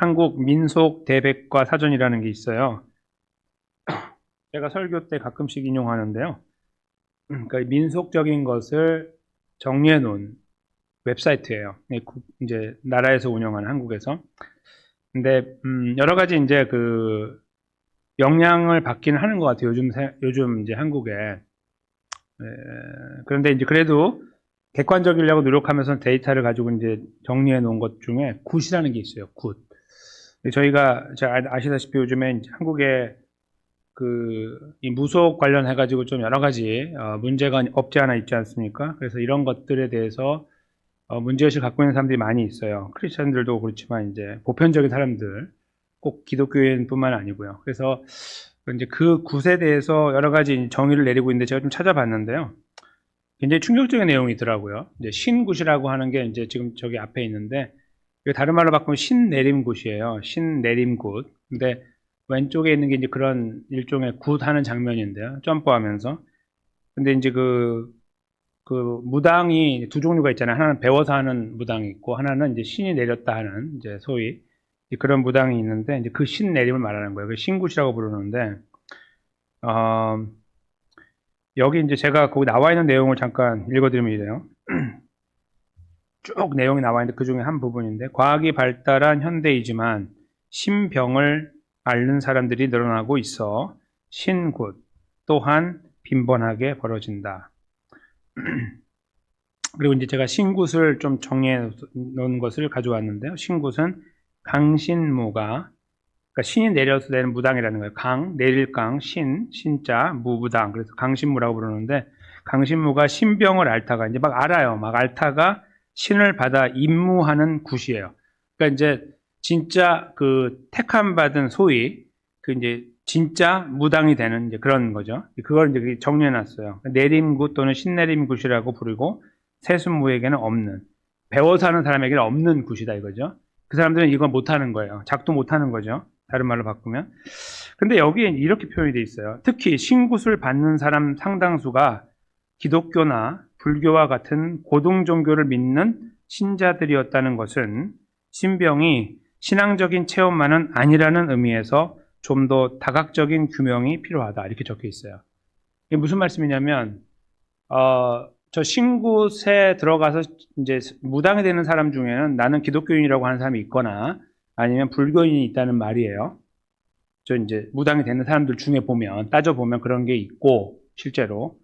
한국 민속 대백과 사전이라는 게 있어요. 제가 설교 때 가끔씩 인용하는데요. 음, 그러니까 민속적인 것을 정리해 놓은 웹사이트예요. 네, 국- 이제 나라에서 운영하는 한국에서. 근데 음, 여러 가지 이제 그 영향을 받기는 하는 것 같아요. 요즘 세- 요즘 이제 한국에. 에, 그런데 이제 그래도 객관적이려고 노력하면서 데이터를 가지고 이제 정리해 놓은 것 중에 굿이라는 게 있어요. 굿. 저희가 잘 아- 아시다시피 요즘에 한국에 그, 이 무속 관련해 가지고 좀 여러 가지 어, 문제가 없지 않아 있지 않습니까? 그래서 이런 것들에 대해서 어, 문제의식을 갖고 있는 사람들이 많이 있어요. 크리스천들도 그렇지만 이제 보편적인 사람들, 꼭 기독교인뿐만 아니고요. 그래서 이제 그 굿에 대해서 여러 가지 정의를 내리고 있는데 제가 좀 찾아봤는데요. 굉장히 충격적인 내용이 있더라고요. 이제 신굿이라고 하는 게 이제 지금 저기 앞에 있는데 다른 말로 바꾸면 신내림굿이에요. 신내림굿. 근데 왼쪽에 있는 게 이제 그런 일종의 굿 하는 장면인데요. 점프하면서. 근데 이제 그, 그 무당이 두 종류가 있잖아요. 하나는 배워서 하는 무당이 있고, 하나는 이제 신이 내렸다 하는, 이제 소위 그런 무당이 있는데, 이제 그 신 내림을 말하는 거예요. 그 신굿이라고 부르는데, 어, 여기 이제 제가 거기 나와 있는 내용을 잠깐 읽어드리면 이래요. 쭉 내용이 나와 있는데 그 중에 한 부분인데, 과학이 발달한 현대이지만 신병을 앓는 사람들이 늘어나고 있어 신굿 또한 빈번하게 벌어진다. 그리고 이제 제가 신굿을 좀 정리해 놓은 것을 가져왔는데요. 신굿은 강신무가 그러니까 신이 내려서 되는 무당이라는 거예요. 강, 내릴 강, 신, 신자, 무부당. 그래서 강신무라고 부르는데 강신무가 신병을 앓다가 이제 막 알아요. 막 앓다가 신을 받아 임무하는 굿이에요. 그러니까 이제 진짜 그 택함 받은 소위 그 이제 진짜 무당이 되는 이제 그런 거죠. 그걸 이제 정리해 놨어요. 내림굿 또는 신내림굿이라고 부르고 세순무에게는 없는 배워서 하는 사람에게는 없는 굿이다 이거죠. 그 사람들은 이걸 못 하는 거예요. 작도 못 하는 거죠. 다른 말로 바꾸면. 근데 여기에 이렇게 표현이 돼 있어요. 특히 신굿을 받는 사람 상당수가 기독교나 불교와 같은 고등 종교를 믿는 신자들이었다는 것은 신병이 신앙적인 체험만은 아니라는 의미에서 좀 더 다각적인 규명이 필요하다. 이렇게 적혀 있어요. 이게 무슨 말씀이냐면, 어, 저 신굿에 들어가서 이제 무당이 되는 사람 중에는 나는 기독교인이라고 하는 사람이 있거나 아니면 불교인이 있다는 말이에요. 저 이제 무당이 되는 사람들 중에 보면, 따져 보면 그런 게 있고, 실제로.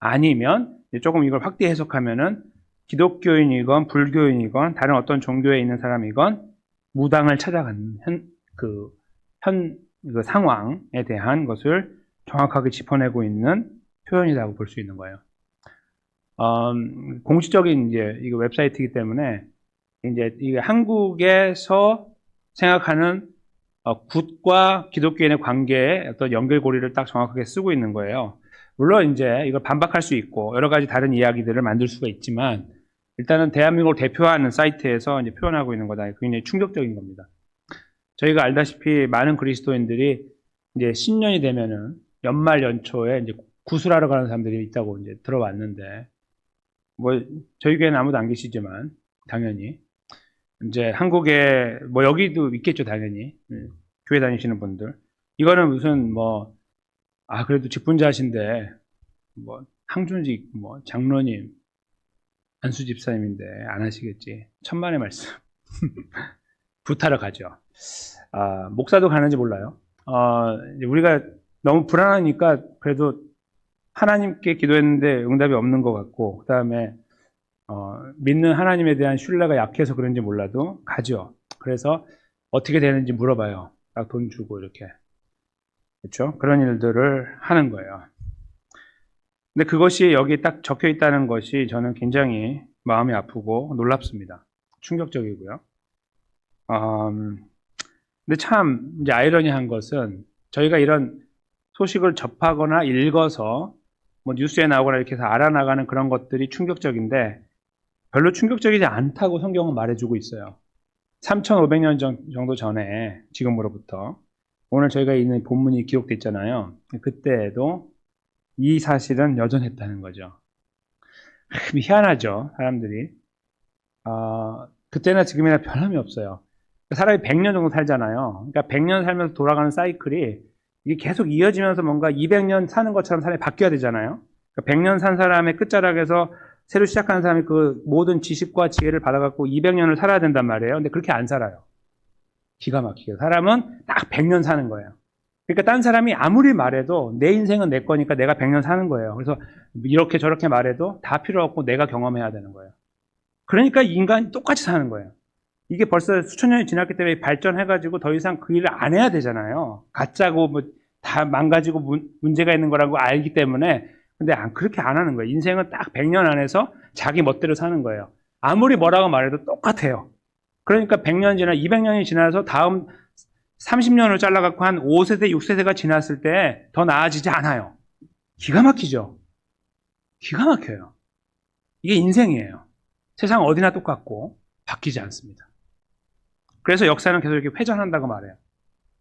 아니면, 조금 이걸 확대 해석하면은 기독교인이건 불교인이건 다른 어떤 종교에 있는 사람이건 무당을 찾아가는 현, 그, 현, 그 상황에 대한 것을 정확하게 짚어내고 있는 표현이라고 볼 수 있는 거예요. 음, 공식적인 이제 이거 웹사이트이기 때문에 이제 이게 한국에서 생각하는 어, 굿과 기독교인의 관계의 어떤 연결고리를 딱 정확하게 쓰고 있는 거예요. 물론 이제 이걸 반박할 수 있고 여러 가지 다른 이야기들을 만들 수가 있지만 일단은 대한민국을 대표하는 사이트에서 이제 표현하고 있는 거다. 굉장히 충격적인 겁니다. 저희가 알다시피 많은 그리스도인들이 이제 신년이 되면은 연말 연초에 이제 구술하러 가는 사람들이 있다고 이제 들어왔는데 뭐 저희 교회는 아무도 안 계시지만 당연히 이제 한국에 뭐 여기도 있겠죠 당연히 음, 교회 다니시는 분들 이거는 무슨 뭐 아 그래도 직분자신데 뭐 항준직 뭐 장로님 안수 집사님인데 안 하시겠지. 천만의 말씀. 부타러 가죠. 아 목사도 가는지 몰라요. 어, 이제 우리가 너무 불안하니까 그래도 하나님께 기도했는데 응답이 없는 것 같고 그 다음에 어, 믿는 하나님에 대한 신뢰가 약해서 그런지 몰라도 가죠. 그래서 어떻게 되는지 물어봐요. 딱 돈 주고 이렇게 그렇죠? 그런 일들을 하는 거예요. 근데 그것이 여기 딱 적혀 있다는 것이 저는 굉장히 마음이 아프고 놀랍습니다. 충격적이고요. 음, 근데 참 이제 아이러니한 것은 저희가 이런 소식을 접하거나 읽어서 뭐 뉴스에 나오거나 이렇게 해서 알아나가는 그런 것들이 충격적인데 별로 충격적이지 않다고 성경은 말해주고 있어요. 3,500년 정도 전에 지금으로부터 오늘 저희가 있는 본문이 기록돼 있잖아요. 그때에도 이 사실은 여전했다는 거죠. 희한하죠, 사람들이. 어, 그때나 지금이나 변함이 없어요. 사람이 100년 정도 살잖아요. 그러니까 100년 살면서 돌아가는 사이클이 이게 계속 이어지면서 뭔가 200년 사는 것처럼 사람이 바뀌어야 되잖아요. 그러니까 100년 산 사람의 끝자락에서 새로 시작하는 사람이 그 모든 지식과 지혜를 받아갖고 200년을 살아야 된단 말이에요. 근데 그렇게 안 살아요. 기가 막히게. 사람은 딱 100년 사는 거예요. 그러니까 딴 사람이 아무리 말해도 내 인생은 내 거니까 내가 100년 사는 거예요. 그래서 이렇게 저렇게 말해도 다 필요 없고 내가 경험해야 되는 거예요. 그러니까 인간이 똑같이 사는 거예요. 이게 벌써 수천 년이 지났기 때문에 발전해가지고 더 이상 그 일을 안 해야 되잖아요. 가짜고 뭐 다 망가지고 문, 문제가 있는 거라고 알기 때문에 근데 안, 그렇게 안 하는 거예요. 인생은 딱 100년 안에서 자기 멋대로 사는 거예요. 아무리 뭐라고 말해도 똑같아요. 그러니까 100년 지나 200년이 지나서 다음 30년을 잘라갖고 한 5세대, 6세대가 지났을 때 더 나아지지 않아요. 기가 막히죠? 기가 막혀요. 이게 인생이에요. 세상 어디나 똑같고 바뀌지 않습니다. 그래서 역사는 계속 이렇게 회전한다고 말해요.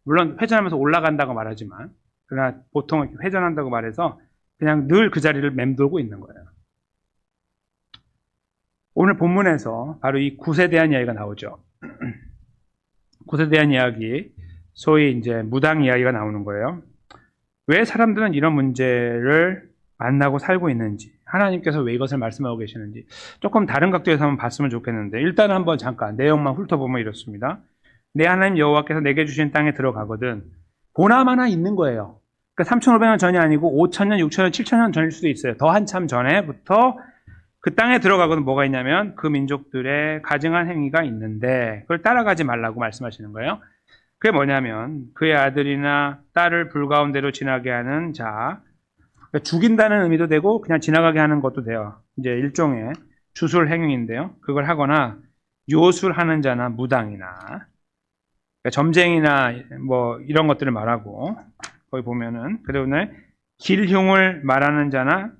물론 회전하면서 올라간다고 말하지만 그러나 보통 이렇게 회전한다고 말해서 그냥 늘 그 자리를 맴돌고 있는 거예요. 오늘 본문에서 바로 이 굿에 대한 이야기가 나오죠. 굿에 대한 이야기, 소위 이제 무당 이야기가 나오는 거예요. 왜 사람들은 이런 문제를 만나고 살고 있는지, 하나님께서 왜 이것을 말씀하고 계시는지, 조금 다른 각도에서 한번 봤으면 좋겠는데, 일단 한번 잠깐 내용만 훑어보면 이렇습니다. 내 하나님 여호와께서 내게 주신 땅에 들어가거든, 보나마나 있는 거예요. 그러니까 3,500년 전이 아니고 5,000년, 6,000년, 7,000년 전일 수도 있어요. 더 한참 전에부터 그 땅에 들어가거든 뭐가 있냐면 그 민족들의 가증한 행위가 있는데 그걸 따라가지 말라고 말씀하시는 거예요. 그게 뭐냐면 그의 아들이나 딸을 불가운데로 지나게 하는 자, 그러니까 죽인다는 의미도 되고 그냥 지나가게 하는 것도 돼요. 이제 일종의 주술 행위인데요. 그걸 하거나 요술하는 자나 무당이나 그러니까 점쟁이나 뭐 이런 것들을 말하고 거기 보면은 그리고 오늘 길흉을 말하는 자나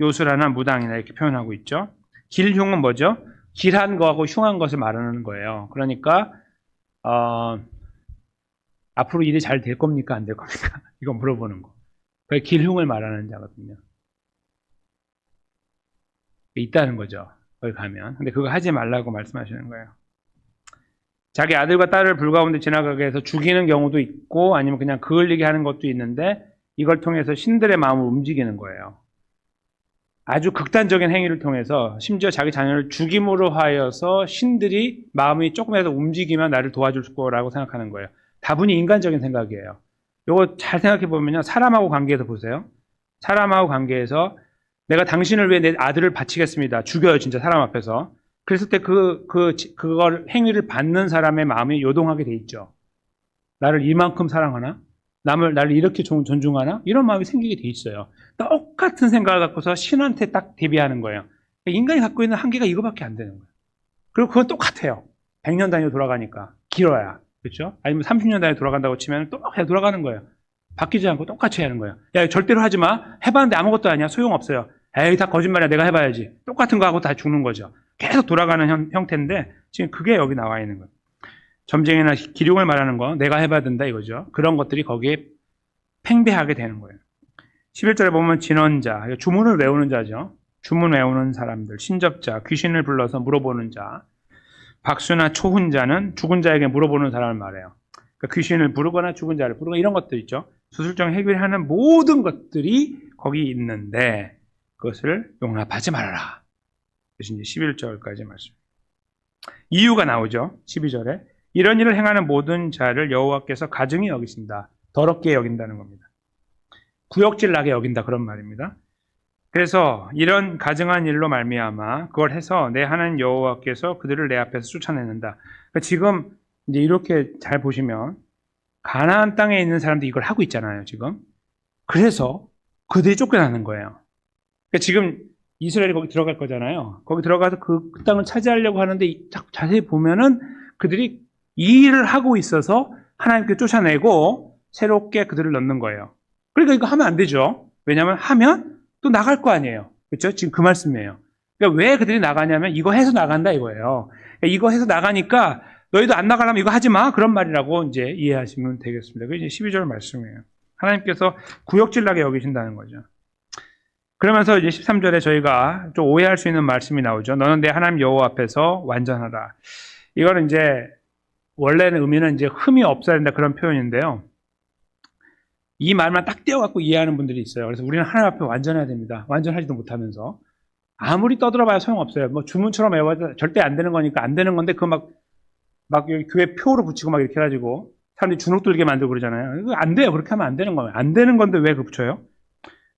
요술하나 무당이나 이렇게 표현하고 있죠. 길흉은 뭐죠? 길한 거하고 흉한 것을 말하는 거예요. 그러니까 어, 앞으로 일이 잘 될 겁니까? 안 될 겁니까? 이거 물어보는 거. 그 길흉을 말하는 자거든요. 있다는 거죠. 거기 가면. 근데 그거 하지 말라고 말씀하시는 거예요. 자기 아들과 딸을 불 가운데 지나가게 해서 죽이는 경우도 있고 아니면 그냥 그을리게 하는 것도 있는데 이걸 통해서 신들의 마음을 움직이는 거예요. 아주 극단적인 행위를 통해서 심지어 자기 자녀를 죽임으로 하여서 신들이 마음이 조금이라도 움직이면 나를 도와줄 거라고 생각하는 거예요. 다분히 인간적인 생각이에요. 이거 잘 생각해 보면요. 사람하고 관계에서 보세요. 사람하고 관계에서 내가 당신을 위해 내 아들을 바치겠습니다. 죽여요, 진짜 사람 앞에서. 그랬을 때 그, 그, 그걸 행위를 받는 사람의 마음이 요동하게 돼 있죠. 나를 이만큼 사랑하나? 남을, 나를 이렇게 존중하나? 이런 마음이 생기게 돼 있어요. 똑같은 생각을 갖고서 신한테 딱 대비하는 거예요. 인간이 갖고 있는 한계가 이거밖에 안 되는 거예요. 그리고 그건 똑같아요. 100년 단위로 돌아가니까. 길어야. 그렇죠? 아니면 30년 단위 돌아간다고 치면 똑같이 돌아가는 거예요. 바뀌지 않고 똑같이 하는 거예요. 야, 절대로 하지 마. 해봤는데 아무것도 아니야. 소용 없어요. 에이, 다 거짓말이야. 내가 해봐야지. 똑같은 거 하고 다 죽는 거죠. 계속 돌아가는 형, 형태인데 지금 그게 여기 나와 있는 거예요. 점쟁이나 기룡을 말하는 거 내가 해봐야 된다 이거죠. 그런 것들이 거기에 팽배하게 되는 거예요. 11절에 보면 진언자, 주문을 외우는 자죠. 주문 외우는 사람들, 신접자, 귀신을 불러서 물어보는 자, 박수나 초훈자는 죽은 자에게 물어보는 사람을 말해요. 그러니까 귀신을 부르거나 죽은 자를 부르거나 이런 것들 있죠. 수술정 해결하는 모든 것들이 거기 있는데 그것을 용납하지 말아라. 그것이 이제 11절까지 말씀. 이유가 나오죠. 12절에 이런 일을 행하는 모든 자를 여호와께서 가증히 여기신다. 더럽게 여긴다는 겁니다. 구역질 나게 여긴다 그런 말입니다. 그래서 이런 가증한 일로 말미암아 그걸 해서 내 하나님 여호와께서 그들을 내 앞에서 쫓아내는다. 그러니까 지금 이제 이렇게 잘 보시면 가나안 땅에 있는 사람들이 이걸 하고 있잖아요. 지금 그래서 그들이 쫓겨나는 거예요. 그러니까 지금 이스라엘이 거기 들어갈 거잖아요. 거기 들어가서 그, 그 땅을 차지하려고 하는데 자세히 보면은 그들이 이 일을 하고 있어서 하나님께 쫓아내고 새롭게 그들을 넣는 거예요. 그러니까 이거 하면 안 되죠. 왜냐하면 하면 또 나갈 거 아니에요. 그렇죠? 지금 그 말씀이에요. 그러니까 왜 그들이 나가냐면 이거 해서 나간다 이거예요. 그러니까 이거 해서 나가니까 너희도 안 나가려면 이거 하지 마 그런 말이라고 이제 이해하시면 되겠습니다. 그게 이제 12절 말씀이에요. 하나님께서 구역질나게 여기신다는 거죠. 그러면서 이제 13절에 저희가 좀 오해할 수 있는 말씀이 나오죠. 너는 내 하나님 여호와 앞에서 완전하라. 이거는 이제 원래는 의미는 이제 흠이 없어야 된다 그런 표현인데요. 이 말만 딱 떼어갖고 이해하는 분들이 있어요. 그래서 우리는 하나님 앞에 완전해야 됩니다. 완전하지도 못하면서. 아무리 떠들어봐야 소용없어요. 뭐 주문처럼 외워도 절대 안 되는 거니까 안 되는 건데, 그거 막, 막 여기 교회 표로 붙이고 막 이렇게 해가지고, 사람들이 주눅 들게 만들고 그러잖아요. 안 돼요. 그렇게 하면 안 되는 거예요. 안 되는 건데 왜 그 붙여요?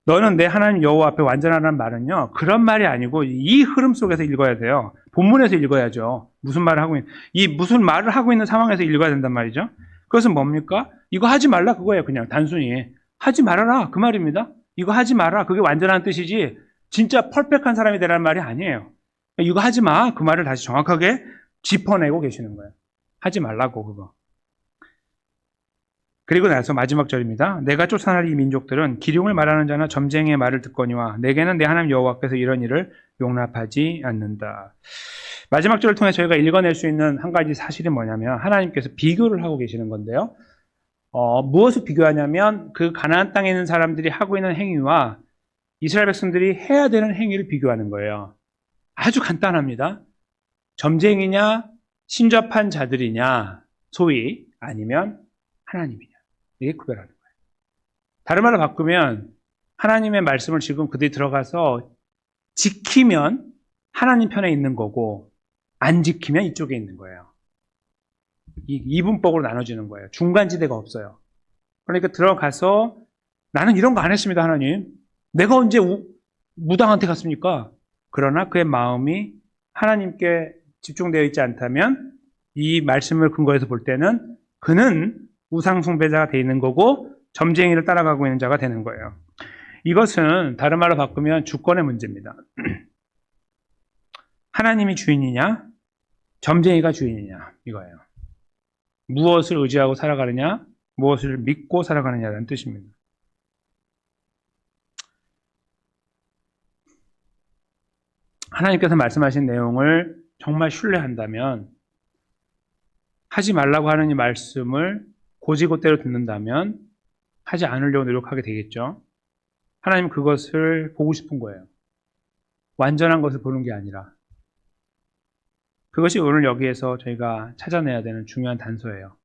너는 내 하나님 여호와 앞에 완전하라는 말은요. 그런 말이 아니고 이 흐름 속에서 읽어야 돼요. 본문에서 읽어야죠. 무슨 말을 하고 있는 이 무슨 말을 하고 있는 상황에서 읽어야 된단 말이죠. 그것은 뭡니까? 이거 하지 말라 그거예요. 그냥 단순히 하지 말아라 그 말입니다. 이거 하지 마라 그게 완전한 뜻이지 진짜 펄펙한 사람이 되라는 말이 아니에요. 이거 하지 마 그 말을 다시 정확하게 짚어내고 계시는 거예요. 하지 말라고 그거. 그리고 나서 마지막 절입니다. 내가 쫓아날 이 민족들은 기륭을 말하는 자나 점쟁이의 말을 듣거니와 내게는 내 하나님 여호와께서 이런 일을 용납하지 않는다. 마지막 절을 통해 저희가 읽어낼 수 있는 한 가지 사실이 뭐냐면 하나님께서 비교를 하고 계시는 건데요. 어, 무엇을 비교하냐면 그 가나안 땅에 있는 사람들이 하고 있는 행위와 이스라엘 백성들이 해야 되는 행위를 비교하는 거예요. 아주 간단합니다. 점쟁이냐 신접한 자들이냐 소위 아니면 하나님이냐 이게 구별하는 거예요. 다른 말로 바꾸면 하나님의 말씀을 지금 그들이 들어가서 지키면 하나님 편에 있는 거고 안 지키면 이쪽에 있는 거예요. 이 이분법으로 나눠지는 거예요. 중간지대가 없어요. 그러니까 들어가서 나는 이런 거 안 했습니다, 하나님. 내가 언제 우- 무당한테 갔습니까? 그러나 그의 마음이 하나님께 집중되어 있지 않다면 이 말씀을 근거해서 볼 때는 그는 우상 숭배자가 돼 있는 거고 점쟁이를 따라가고 있는 자가 되는 거예요. 이것은 다른 말로 바꾸면 주권의 문제입니다. 하나님이 주인이냐, 점쟁이가 주인이냐 이거예요. 무엇을 의지하고 살아가느냐, 무엇을 믿고 살아가느냐라는 뜻입니다. 하나님께서 말씀하신 내용을 정말 신뢰한다면 하지 말라고 하는 이 말씀을 고지고대로 듣는다면 하지 않으려고 노력하게 되겠죠. 하나님 그것을 보고 싶은 거예요. 완전한 것을 보는 게 아니라 그것이 오늘 여기에서 저희가 찾아내야 되는 중요한 단서예요.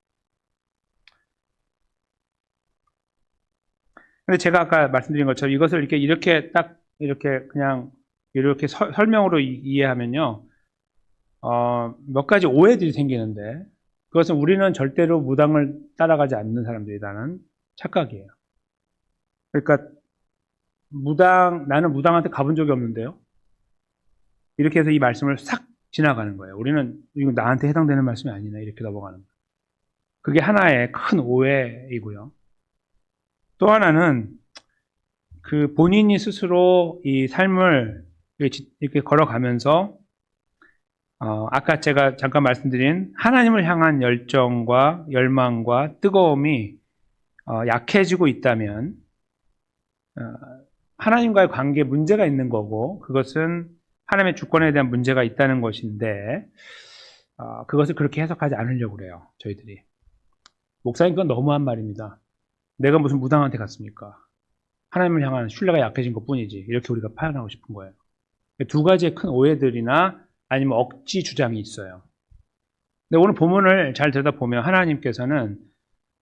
근데 제가 아까 말씀드린 것처럼 이것을 이렇게 이렇게 딱 이렇게 그냥 이렇게 서- 설명으로 이- 이해하면요, 어, 몇 가지 오해들이 생기는데 그것은 우리는 절대로 무당을 따라가지 않는 사람들이라는 착각이에요. 그러니까 무당 나는 무당한테 가본 적이 없는데요. 이렇게 해서 이 말씀을 싹 지나가는 거예요. 우리는 이거 나한테 해당되는 말씀이 아니네 이렇게 넘어가는 거예요. 그게 하나의 큰 오해이고요. 또 하나는 그 본인이 스스로 이 삶을 이렇게 걸어가면서 어, 아까 제가 잠깐 말씀드린 하나님을 향한 열정과 열망과 뜨거움이 어, 약해지고 있다면 어, 하나님과의 관계에 문제가 있는 거고 그것은 하나님의 주권에 대한 문제가 있다는 것인데 어, 그것을 그렇게 해석하지 않으려고 그래요 저희들이. 목사님 그건 너무한 말입니다. 내가 무슨 무당한테 갔습니까? 하나님을 향한 신뢰가 약해진 것 뿐이지 이렇게 우리가 파악하고 싶은 거예요. 두 가지의 큰 오해들이나 아니면 억지 주장이 있어요 근데 오늘 본문을 잘 들여다보면 하나님께서는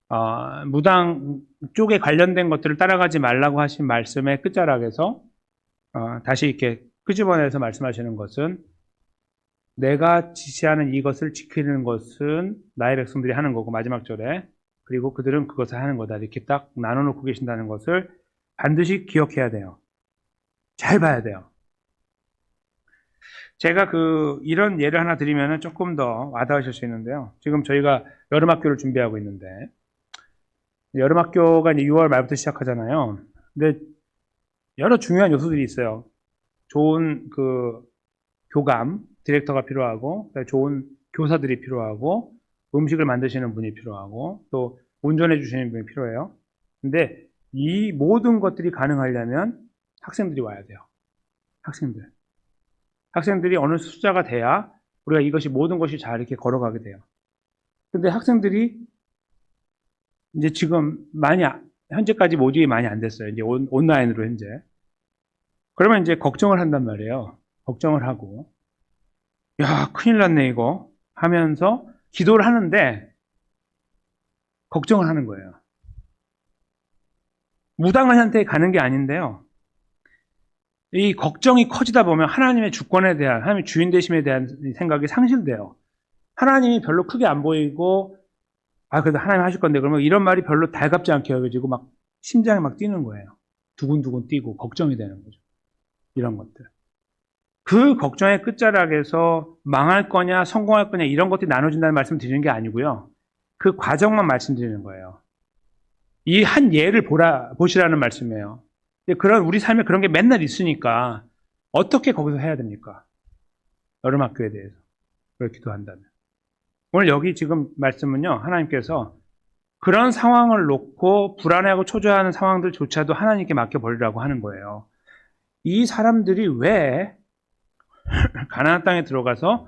어, 무당 쪽에 관련된 것들을 따라가지 말라고 하신 말씀의 끝자락에서 어, 다시 이렇게 끄집어내서 말씀하시는 것은 내가 지시하는 이것을 지키는 것은 나의 백성들이 하는 거고 마지막 절에 그리고 그들은 그것을 하는 거다 이렇게 딱 나눠놓고 계신다는 것을 반드시 기억해야 돼요. 잘 봐야 돼요. 제가 그 이런 예를 하나 드리면 조금 더 와닿으실 수 있는데요. 지금 저희가 여름 학교를 준비하고 있는데 여름 학교가 이제 6월 말부터 시작하잖아요. 근데 여러 중요한 요소들이 있어요. 좋은 그 교감, 디렉터가 필요하고, 좋은 교사들이 필요하고, 음식을 만드시는 분이 필요하고, 또 운전해 주시는 분이 필요해요. 근데 이 모든 것들이 가능하려면 학생들이 와야 돼요. 학생들. 학생들이 어느 숫자가 돼야 우리가 이것이 모든 것이 잘 이렇게 걸어가게 돼요. 근데 학생들이 이제 지금 많이 아- 현재까지 모집이 많이 안 됐어요. 이제 온, 온라인으로 현재. 그러면 이제 걱정을 한단 말이에요. 걱정을 하고 야 큰일 났네 이거 하면서 기도를 하는데 걱정을 하는 거예요. 무당한테 가는 게 아닌데요. 이 걱정이 커지다 보면 하나님의 주권에 대한, 하나님의 주인 되심에 대한 생각이 상실돼요. 하나님이 별로 크게 안 보이고, 아, 그래도 하나님 하실 건데, 그러면 이런 말이 별로 달갑지 않게 여겨지고, 막, 심장이 막 뛰는 거예요. 두근두근 뛰고, 걱정이 되는 거죠. 이런 것들. 그 걱정의 끝자락에서 망할 거냐, 성공할 거냐, 이런 것들이 나눠진다는 말씀 드리는 게 아니고요. 그 과정만 말씀드리는 거예요. 이 한 예를 보라, 보시라는 말씀이에요. 그런, 우리 삶에 그런 게 맨날 있으니까, 어떻게 거기서 해야 됩니까? 여름 학교에 대해서. 그걸 기도 한다면. 오늘 여기 지금 말씀은요, 하나님께서 그런 상황을 놓고 불안해하고 초조해하는 상황들조차도 하나님께 맡겨버리라고 하는 거예요. 이 사람들이 왜 가나안 땅에 들어가서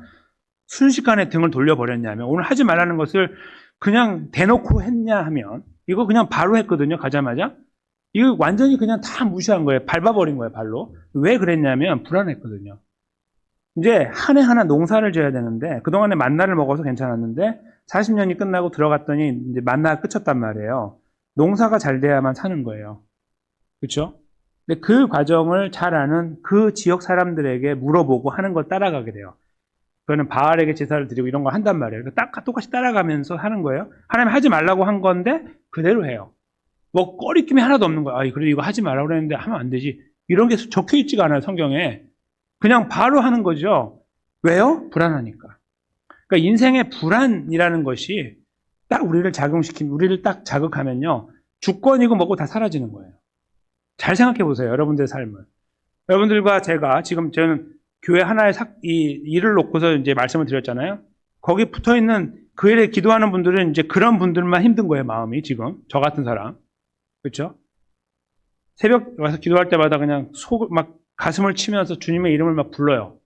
순식간에 등을 돌려버렸냐면 오늘 하지 말라는 것을 그냥 대놓고 했냐 하면 이거 그냥 바로 했거든요. 가자마자. 이거 완전히 그냥 다 무시한 거예요. 밟아버린 거예요. 발로. 왜 그랬냐면 불안했거든요. 이제 한 해 하나 농사를 지어야 되는데 그동안에 만나를 먹어서 괜찮았는데 40년이 끝나고 들어갔더니 이제 만나가 끝쳤단 말이에요. 농사가 잘 돼야만 사는 거예요. 그렇죠? 근데 그 과정을 잘 아는 그 지역 사람들에게 물어보고 하는 걸 따라가게 돼요. 그거는 바알에게 제사를 드리고 이런 거 한단 말이에요. 그러니까 딱 똑같이 따라가면서 하는 거예요. 하나님 하지 말라고 한 건데 그대로 해요. 뭐 꺼리낌이 하나도 없는 거야. 아, 그래 이거 하지 말라고 그랬는데 하면 안 되지. 이런 게 적혀 있지가 않아요, 성경에. 그냥 바로 하는 거죠. 왜요? 불안하니까. 그러니까 인생의 불안이라는 것이 딱 우리를 작용시킨, 우리를 딱 자극하면요. 주권이고 뭐고 다 사라지는 거예요. 잘 생각해 보세요. 여러분들의 삶을. 여러분들과 제가 지금 저는 교회 하나의 사, 이 일을 놓고서 이제 말씀을 드렸잖아요. 거기 붙어 있는 그 일에 기도하는 분들은 이제 그런 분들만 힘든 거예요, 마음이 지금. 저 같은 사람. 그렇죠? 새벽 와서 기도할 때마다 그냥 속, 막 가슴을 치면서 주님의 이름을 막 불러요.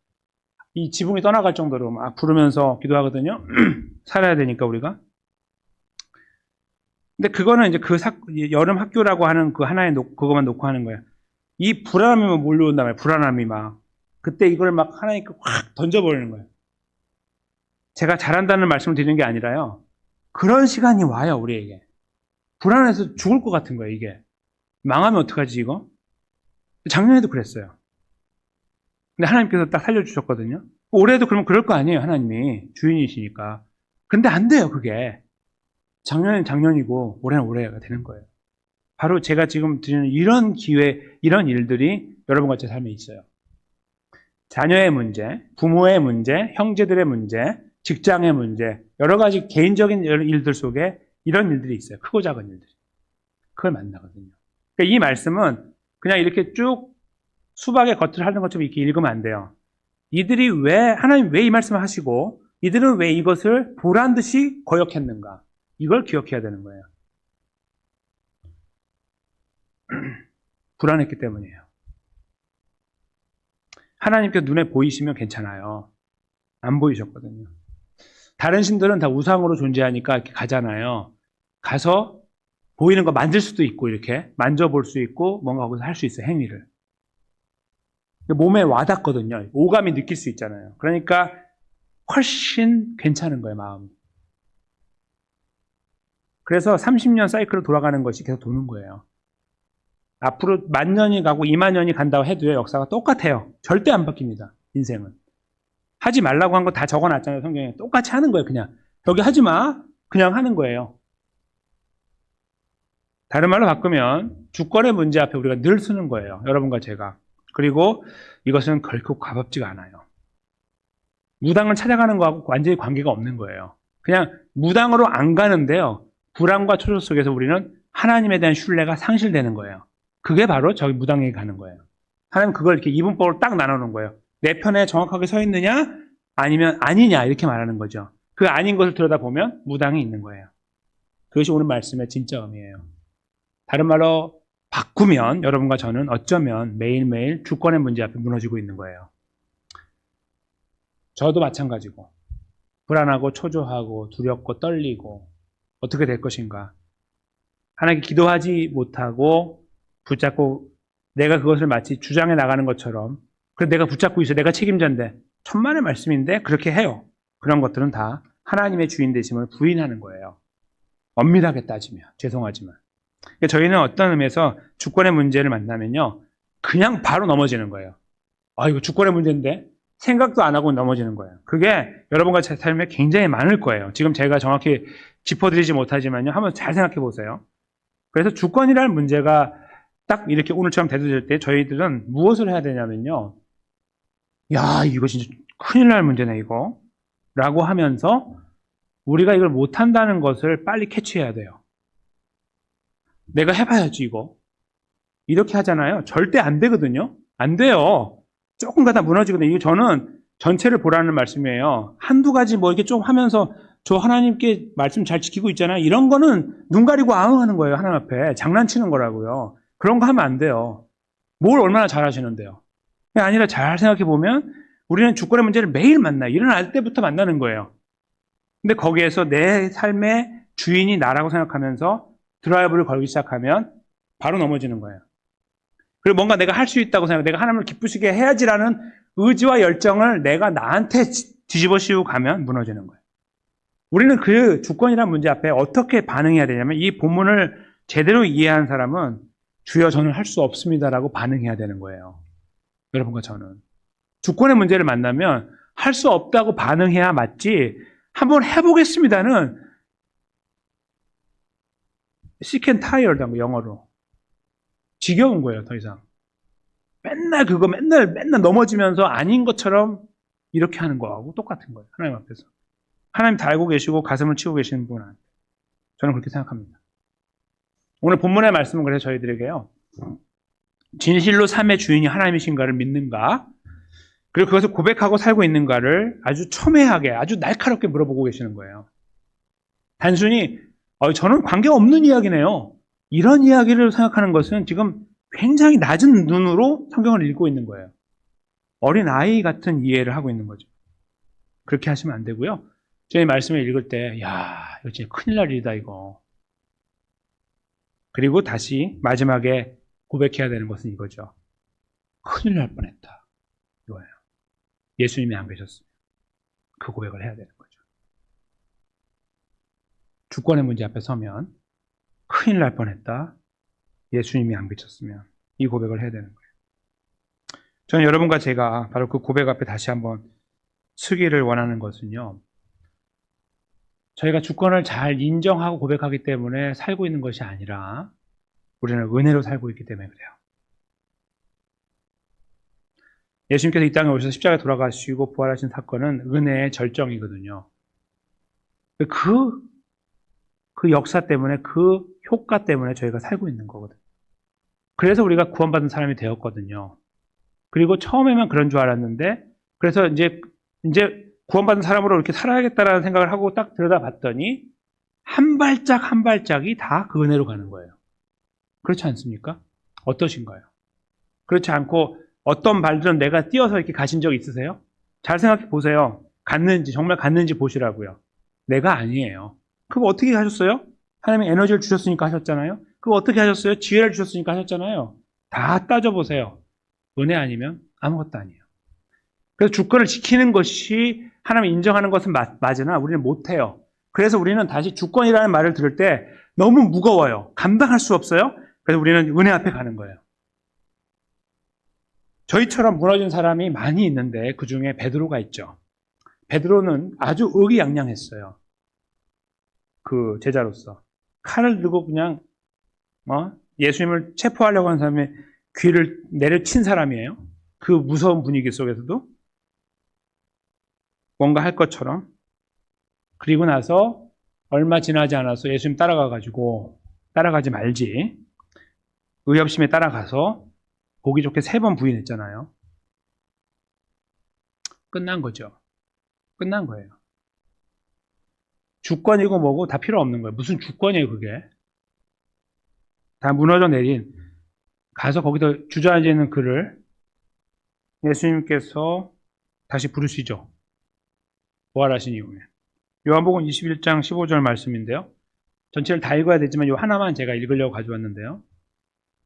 이 지붕이 떠나갈 정도로 막 부르면서 기도하거든요. 살아야 되니까 우리가. 근데 그거는 이제 그 사, 여름 학교라고 하는 그 하나의 놓, 그것만 놓고 하는 거예요. 이 불안함이 막 몰려온단 말이에요. 불안함이 막. 그때 이걸 막 하나님께 확 던져버리는 거예요. 제가 잘한다는 말씀을 드리는 게 아니라요. 그런 시간이 와요, 우리에게. 불안해서 죽을 것 같은 거예요, 이게. 망하면 어떡하지, 이거? 작년에도 그랬어요. 근데 하나님께서 딱 살려주셨거든요. 올해도 그러면 그럴 거 아니에요, 하나님이. 주인이시니까. 근데 안 돼요, 그게. 작년엔 작년이고, 올해는 올해가 되는 거예요. 바로 제가 지금 드리는 이런 기회, 이런 일들이 여러분과 제 삶에 있어요. 자녀의 문제, 부모의 문제, 형제들의 문제, 직장의 문제, 여러 가지 개인적인 일들 속에 이런 일들이 있어요. 크고 작은 일들. 그걸 만나거든요. 그러니까 이 말씀은 그냥 이렇게 쭉 수박의 겉을 하는 것처럼 이렇게 읽으면 안 돼요. 이들이 왜, 하나님 왜 이 말씀을 하시고, 이들은 왜 이것을 보란 듯이 거역했는가. 이걸 기억해야 되는 거예요. 불안했기 때문이에요. 하나님께 눈에 보이시면 괜찮아요. 안 보이셨거든요. 다른 신들은 다 우상으로 존재하니까 이렇게 가잖아요. 가서 보이는 거 만질 수도 있고 이렇게 만져볼 수 있고 뭔가 거기서 할 수 있어요. 행위를. 몸에 와닿거든요. 오감이 느낄 수 있잖아요. 그러니까 훨씬 괜찮은 거예요, 마음이. 그래서 30년 사이클로 돌아가는 것이 계속 도는 거예요. 앞으로 만 년이 가고 2만 년이 간다고 해도요, 역사가 똑같아요. 절대 안 바뀝니다, 인생은. 하지 말라고 한 거 다 적어 놨잖아요, 성경에. 똑같이 하는 거예요, 그냥. 여기 하지 마. 그냥 하는 거예요. 다른 말로 바꾸면 주권의 문제 앞에 우리가 늘 쓰는 거예요. 여러분과 제가. 그리고 이것은 결코 가볍지가 않아요. 무당을 찾아가는 거하고 완전히 관계가 없는 거예요. 그냥 무당으로 안 가는데요. 불안과 초조 속에서 우리는 하나님에 대한 신뢰가 상실되는 거예요. 그게 바로 저기 무당에게 가는 거예요. 하나님 그걸 이렇게 이분법으로 딱 나눠놓은 거예요. 내 편에 정확하게 서 있느냐, 아니면 아니냐, 이렇게 말하는 거죠. 그 아닌 것을 들여다보면 무당이 있는 거예요. 그것이 오늘 말씀의 진짜 의미예요. 다른 말로 바꾸면 여러분과 저는 어쩌면 매일매일 주권의 문제 앞에 무너지고 있는 거예요. 저도 마찬가지고 불안하고 초조하고 두렵고 떨리고 어떻게 될 것인가. 하나님께 기도하지 못하고 붙잡고 내가 그것을 마치 주장해 나가는 것처럼 그래 내가 붙잡고 있어 내가 책임자인데 천만의 말씀인데 그렇게 해요. 그런 것들은 다 하나님의 주인 되심을 부인하는 거예요. 엄밀하게 따지면 죄송하지만 그러니까 저희는 어떤 의미에서 주권의 문제를 만나면요 그냥 바로 넘어지는 거예요. 아 이거 주권의 문제인데 생각도 안 하고 넘어지는 거예요. 그게 여러분과 제 삶에 굉장히 많을 거예요. 지금 제가 정확히 짚어드리지 못하지만요 한번 잘 생각해 보세요. 그래서 주권이라는 문제가 딱 이렇게 오늘처럼 대두될 때 저희들은 무엇을 해야 되냐면요. 야, 이거 진짜 큰일 날 문제네, 이거. 라고 하면서 우리가 이걸 못한다는 것을 빨리 캐치해야 돼요. 내가 해봐야지, 이거. 이렇게 하잖아요. 절대 안 되거든요. 안 돼요. 조금 가다 무너지거든요. 이거 저는 전체를 보라는 말씀이에요. 한두 가지 뭐 이렇게 좀 하면서 저 하나님께 말씀 잘 지키고 있잖아요. 이런 거는 눈 가리고 아웅 하는 거예요. 하나님 앞에. 장난치는 거라고요. 그런 거 하면 안 돼요. 뭘 얼마나 잘 하시는데요. 아니라 잘 생각해 보면 우리는 주권의 문제를 매일 만나요. 일어날 때부터 만나는 거예요. 근데 거기에서 내 삶의 주인이 나라고 생각하면서 드라이브를 걸기 시작하면 바로 넘어지는 거예요. 그리고 뭔가 내가 할 수 있다고 생각, 내가 하나님을 기쁘시게 해야지라는 의지와 열정을 내가 나한테 뒤집어 씌우고 가면 무너지는 거예요. 우리는 그 주권이라는 문제 앞에 어떻게 반응해야 되냐면 이 본문을 제대로 이해한 사람은 주여 저는 할 수 없습니다라고 반응해야 되는 거예요. 여러분과 저는. 주권의 문제를 만나면 할 수 없다고 반응해야 맞지 한번 해보겠습니다는 and tired한 거 영어로. 지겨운 거예요, 더 이상. 맨날 그거 맨날 맨날 넘어지면서 아닌 것처럼 이렇게 하는 거하고 똑같은 거예요. 하나님 앞에서. 하나님 다 알고 계시고 가슴을 치고 계시는 분은 저는 그렇게 생각합니다. 오늘 본문의 말씀은 그래서 저희들에게요. 진실로 삶의 주인이 하나님이신가를 믿는가? 그리고 그것을 고백하고 살고 있는가를 아주 첨예하게, 아주 날카롭게 물어보고 계시는 거예요. 단순히 어, 저는 관계없는 이야기네요. 이런 이야기를 생각하는 것은 지금 굉장히 낮은 눈으로 성경을 읽고 있는 거예요. 어린 아이 같은 이해를 하고 있는 거죠. 그렇게 하시면 안 되고요. 저희 말씀을 읽을 때, 야, 이거 진짜 큰일 날 일이다, 이거. 그리고 다시 마지막에 고백해야 되는 것은 이거죠. 큰일 날 뻔했다. 이거예요. 예수님이 안 계셨으면 그 고백을 해야 되는 거죠. 주권의 문제 앞에 서면 큰일 날 뻔했다. 예수님이 안 계셨으면 이 고백을 해야 되는 거예요. 저는 여러분과 제가 바로 그 고백 앞에 다시 한번 서기를 원하는 것은요. 저희가 주권을 잘 인정하고 고백하기 때문에 살고 있는 것이 아니라 우리는 은혜로 살고 있기 때문에 그래요. 예수님께서 이 땅에 오셔서 십자가에 돌아가시고 부활하신 사건은 은혜의 절정이거든요. 그, 그 역사 때문에, 그 효과 때문에 저희가 살고 있는 거거든요. 그래서 우리가 구원받은 사람이 되었거든요. 그리고 처음에만 그런 줄 알았는데, 그래서 이제, 이제 구원받은 사람으로 이렇게 살아야겠다라는 생각을 하고 딱 들여다 봤더니, 한 발짝 한 발짝이 다 그 은혜로 가는 거예요. 그렇지 않습니까? 어떠신가요? 그렇지 않고 어떤 발들은 내가 뛰어서 이렇게 가신 적 있으세요? 잘 생각해 보세요. 갔는지, 정말 갔는지 보시라고요. 내가 아니에요. 그거 어떻게 하셨어요? 하나님이 에너지를 주셨으니까 하셨잖아요. 그거 어떻게 하셨어요? 지혜를 주셨으니까 하셨잖아요. 다 따져보세요. 은혜 아니면 아무것도 아니에요. 그래서 주권을 지키는 것이 하나님 인정하는 것은 맞, 맞으나 우리는 못해요. 그래서 우리는 다시 주권이라는 말을 들을 때 너무 무거워요. 감당할 수 없어요. 그래서 우리는 은혜 앞에 가는 거예요. 저희처럼 무너진 사람이 많이 있는데 그 중에 베드로가 있죠. 베드로는 아주 의기양양했어요. 그 제자로서 칼을 들고 그냥 뭐 예수님을 체포하려고 하는 사람의 귀를 내려친 사람이에요. 그 무서운 분위기 속에서도 뭔가 할 것처럼 그리고 나서 얼마 지나지 않아서 예수님 따라가 가지고 따라가지 말지 의협심에 따라가서 보기 좋게 세 번 부인했잖아요. 끝난 거죠. 끝난 거예요. 주권이고 뭐고 다 필요 없는 거예요. 무슨 주권이에요, 그게? 다 무너져 내린 가서 거기서 주저앉아 있는 그를 예수님께서 다시 부르시죠. 부활하신 이후에. 요한복음 21장 15절 말씀인데요. 전체를 다 읽어야 되지만 요 하나만 제가 읽으려고 가져왔는데요.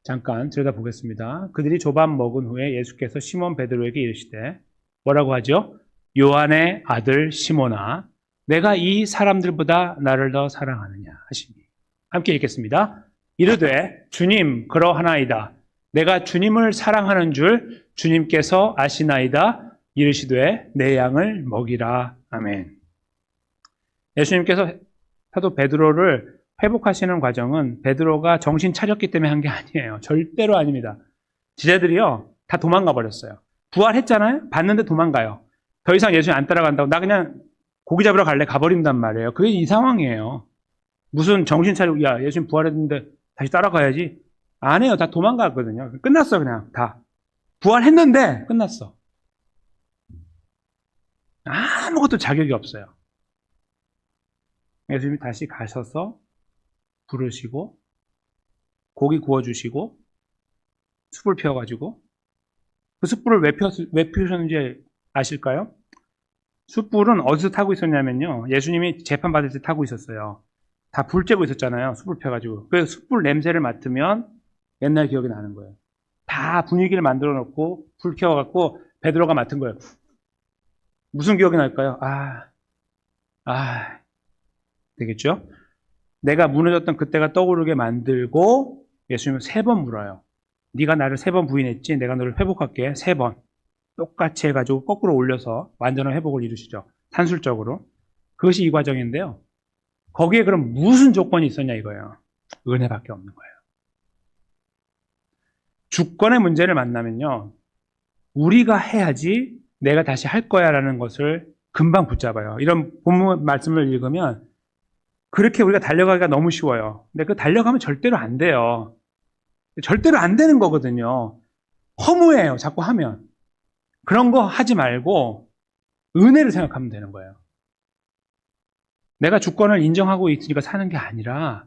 잠깐 들여다보겠습니다. 그들이 조밥 먹은 후에 예수께서 시몬 베드로에게 이르시되 뭐라고 하죠? 요한의 아들 시몬아 내가 이 사람들보다 나를 더 사랑하느냐 하시니 함께 읽겠습니다. 이르되 주님 그러하나이다. 내가 주님을 사랑하는 줄 주님께서 아시나이다. 이르시되 내 양을 먹이라. 아멘. 예수님께서 사도 베드로를 회복하시는 과정은 베드로가 정신 차렸기 때문에 한 게 아니에요. 절대로 아닙니다. 지자들이요 다 도망가 버렸어요. 부활했잖아요. 봤는데 도망가요. 더 이상 예수님 안 따라간다고 나 그냥 고기 잡으러 갈래 가버린단 말이에요. 그게 이 상황이에요. 무슨 정신 차리고 야 예수님 부활했는데 다시 따라가야지 안 해요. 다 도망갔거든요. 끝났어 그냥 다 부활했는데 끝났어. 아무것도 자격이 없어요. 예수님이 다시 가셔서 부르시고 고기 구워주시고 숯불 피워가지고 그 숯불을 왜, 펴, 왜 피우셨는지 아실까요? 숯불은 어디서 타고 있었냐면요. 예수님이 재판 받을 때 타고 있었어요. 다 불 쬐고 있었잖아요. 숯불 펴가지고. 그 숯불 냄새를 맡으면 옛날 기억이 나는 거예요. 다 분위기를 만들어 놓고 불 켜갖고 베드로가 맡은 거예요. 무슨 기억이 날까요? 아, 아, 되겠죠? 내가 무너졌던 그때가 떠오르게 만들고 예수님은 세 번 물어요. 네가 나를 세 번 부인했지? 내가 너를 회복할게. 세 번. 똑같이 해가지고 거꾸로 올려서 완전한 회복을 이루시죠. 산술적으로. 그것이 이 과정인데요. 거기에 그럼 무슨 조건이 있었냐 이거예요. 은혜밖에 없는 거예요. 주권의 문제를 만나면요. 우리가 해야지 내가 다시 할 거야 라는 것을 금방 붙잡아요. 이런 본문 말씀을 읽으면 그렇게 우리가 달려가기가 너무 쉬워요. 근데 그 달려가면 절대로 안 돼요. 절대로 안 되는 거거든요. 허무해요. 자꾸 하면. 그런 거 하지 말고 은혜를 생각하면 되는 거예요. 내가 주권을 인정하고 있으니까 사는 게 아니라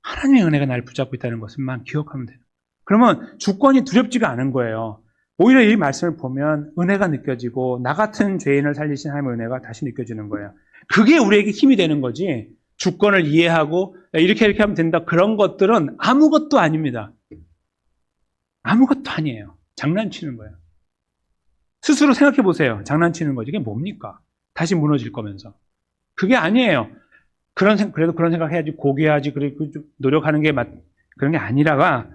하나님의 은혜가 나를 붙잡고 있다는 것을만 기억하면 돼요. 그러면 주권이 두렵지가 않은 거예요. 오히려 이 말씀을 보면 은혜가 느껴지고 나 같은 죄인을 살리신 하나님의 은혜가 다시 느껴지는 거예요. 그게 우리에게 힘이 되는 거지. 주권을 이해하고 이렇게 이렇게 하면 된다. 그런 것들은 아무것도 아닙니다. 아무것도 아니에요. 장난치는 거예요. 스스로 생각해 보세요. 장난치는 거지. 이게 뭡니까? 다시 무너질 거면서. 그게 아니에요. 그런 생, 그래도 그런 생각 해야지. 고개야지. 그리고 좀 노력하는 게 맞, 그런 게 아니라가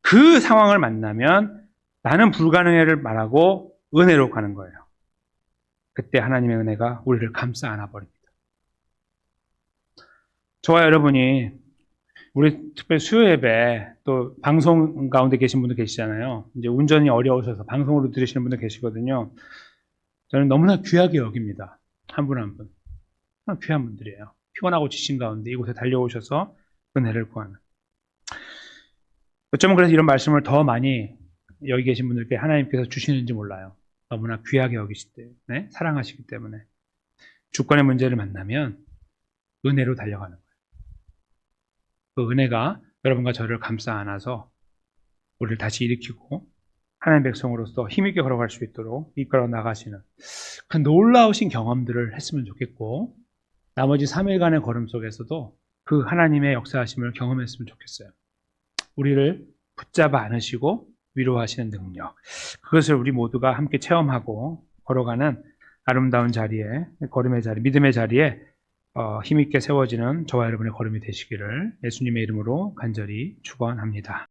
그 상황을 만나면 나는 불가능해를 말하고 은혜로 가는 거예요. 그때 하나님의 은혜가 우리를 감싸 안아버립니다. 저와 여러분이 우리 특별 수요 예배 또 방송 가운데 계신 분들 계시잖아요. 이제 운전이 어려우셔서 방송으로 들으시는 분들 계시거든요. 저는 너무나 귀하게 여깁니다. 한 분 한 분. 참 귀한 분들이에요. 피곤하고 지친 가운데 이곳에 달려오셔서 은혜를 구하는. 어쩌면 그래서 이런 말씀을 더 많이 여기 계신 분들께 하나님께서 주시는지 몰라요. 너무나 귀하게 여기시기 때문에, 사랑하시기 때문에. 주권의 문제를 만나면 은혜로 달려가는. 그 은혜가 여러분과 저를 감싸 안아서 우리를 다시 일으키고 하나님 백성으로서 힘있게 걸어갈 수 있도록 이끌어 나가시는 그 놀라우신 경험들을 했으면 좋겠고 나머지 3일간의 걸음 속에서도 그 하나님의 역사하심을 경험했으면 좋겠어요. 우리를 붙잡아 안으시고 위로하시는 능력. 그것을 우리 모두가 함께 체험하고 걸어가는 아름다운 자리에, 걸음의 자리, 믿음의 자리에 어, 힘있게 세워지는 저와 여러분의 걸음이 되시기를 예수님의 이름으로 간절히 축원합니다.